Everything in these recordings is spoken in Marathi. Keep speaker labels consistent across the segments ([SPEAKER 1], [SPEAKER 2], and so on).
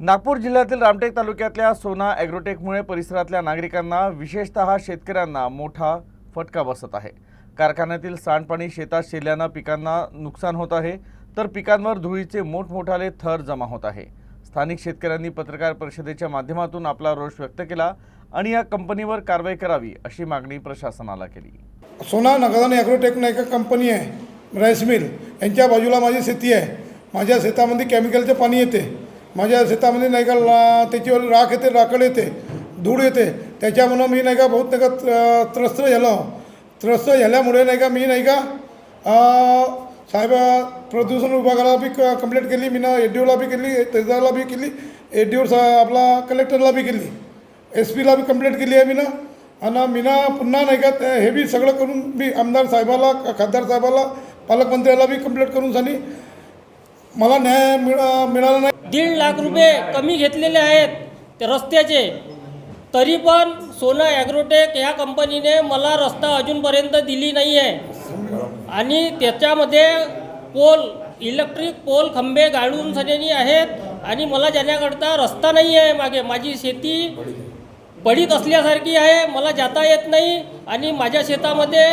[SPEAKER 1] नागपूर जिल्ह्यातील रामटेक तालुक्यातल्या सोना ॲग्रोटेकमुळे परिसरातल्या नागरिकांना विशेषतः शेतकऱ्यांना मोठा फटका बसत आहे. कारखान्यातील सांडपाणी शेतात शिरल्यानं पिकांना नुकसान होत आहे तर पिकांवर धुळीचे मोठमोठाले थर जमा होत आहे. स्थानिक शेतकऱ्यांनी पत्रकार परिषदेच्या माध्यमातून आपला रोष व्यक्त केला आणि या कंपनीवर कारवाई करावी अशी मागणी प्रशासनाला केली.
[SPEAKER 2] सोना नगदान ॲग्रोटेक नाही का कंपनी आहे राईस मिल. यांच्या बाजूला माझी शेती आहे. माझ्या शेतामध्ये केमिकलचे पाणी येते. माझ्या शेतामध्ये नाही का ला त्याच्यावर राख येते राखड येते धूळ येते. त्याच्यामुळं मी नाही का बहुत नाही का त्रस्त झालो. त्रस्त झाल्यामुळे नाही का मी नाही का साहेब प्रदूषण विभागाला बी क कंप्लेंट केली मी ना एस ओला बी केली तहसीलदारला बी केली एडीओ सा आपला कलेक्टरला बी केली. एस पीला बी कंप्लेंट केली आहे मी ना आणि मी ना पुन्हा नाही का हे बी सगळं करून मी आमदार साहेबाला खासदार साहेबाला पालकमंत्र्याला बी कंप्लेंट करून झाली मला न्याय मिळाला नाही.
[SPEAKER 3] दीड लाख रुपये कमी घेतलेले आहेत ते रस्त्याचे. तरी पण सोना ॲग्रोटेक ह्या कंपनीने मला रस्ता अजूनपर्यंत दिली नाही आहे आणि त्याच्यामध्ये पोल इलेक्ट्रिक पोल खंबे गाळून सनेनी आहेत आणि मला जाण्याकरता रस्ता नाही आहे मागे. माझी शेती पडीत असल्यासारखी आहे मला जाता येत नाही आणि माझ्या शेतामध्ये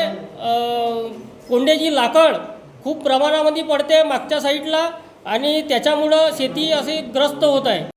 [SPEAKER 3] कोंड्याची लाकड खूप प्रमाणामध्ये पडते मागच्या साईडला. आणि त्याच्यामुळं शेती अशी ग्रस्त होत आहे.